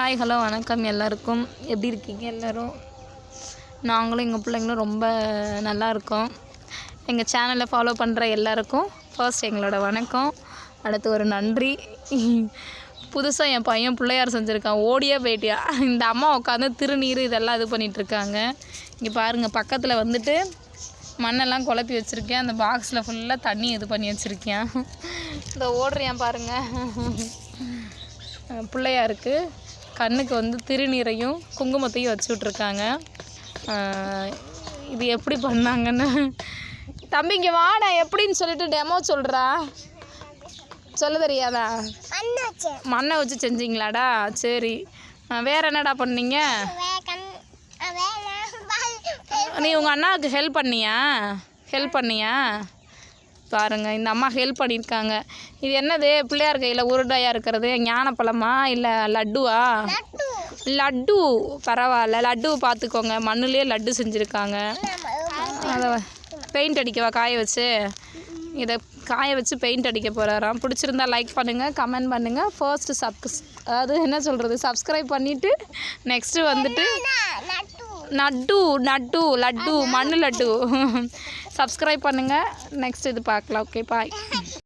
Hi hello வணக்கம் எல்லாருக்கும். எப்படி இருக்கீங்க எல்லோரும்? நாங்களும் எங்கள் பிள்ளைங்களும் ரொம்ப நல்லா இருக்கோம். எங்கள் சேனலை ஃபாலோ பண்ணுற எல்லாருக்கும் ஃபர்ஸ்ட் எங்களோட வணக்கம். அடுத்து ஒரு நன்றி. புதுசாக என் பையன் பிள்ளையார் செஞ்சுருக்கான். ஓடியே போயிட்டியா? இந்த அம்மா உட்காந்து திருநீர் இதெல்லாம் இது பண்ணிகிட்ருக்காங்க இங்கே பாருங்கள் பக்கத்தில் வந்துட்டு மண்ணெல்லாம் குழப்பி வச்சுருக்கேன். அந்த பாக்ஸில் ஃபுல்லாக தண்ணி இது பண்ணி வச்சுருக்கேன். இந்த ஓடுறேன் பாருங்கள் பிள்ளையாருக்கு கண்ணுக்கு வந்து திருநீரையும் குங்குமத்தையும் வச்சு விட்ருக்காங்க இது எப்படி பண்ணாங்கன்னு. தம்பி இங்கே வாடா எப்படின்னு சொல்லிட்டு டெமோ சொல்கிறா சொல்ல தெரியாதா? மண்ணை வச்சு செஞ்சீங்களாடா? சரி. வேற என்னடா பண்ணீங்க? நீ உங்கள் அண்ணாவுக்கு ஹெல்ப் பண்ணியா? ஹெல்ப் பண்ணியா? பாருங்க இந்த அம்மா ஹெல்ப் பண்ணியிருக்காங்க. இது என்னது? பிள்ளையார் கையில் உருண்டையாக இருக்கிறது ஞானப்பழமா இல்லை லட்டுவா? லட்டு. பரவாயில்ல லட்டு பார்த்துக்கோங்க. மண்ணுலேயே லட்டு செஞ்சுருக்காங்க. அதை பெயிண்ட் அடிக்கவா காய வச்சு? இதை காய வச்சு பெயிண்ட் அடிக்க போகிறாராம் பிடிச்சிருந்தா லைக் பண்ணுங்கள் கமெண்ட் பண்ணுங்கள் ஃபர்ஸ்ட்டு சப்ஸ் அது என்ன சொல்கிறது சப்ஸ்கிரைப் பண்ணிவிட்டு நெக்ஸ்ட்டு வந்துட்டு நட்டு நட்டு லட்டு மண்ணு லட்டு. சப்ஸ்கிரைப் பண்ணுங்கள் நெக்ஸ்ட் இது பார்க்கலாம். Okay bye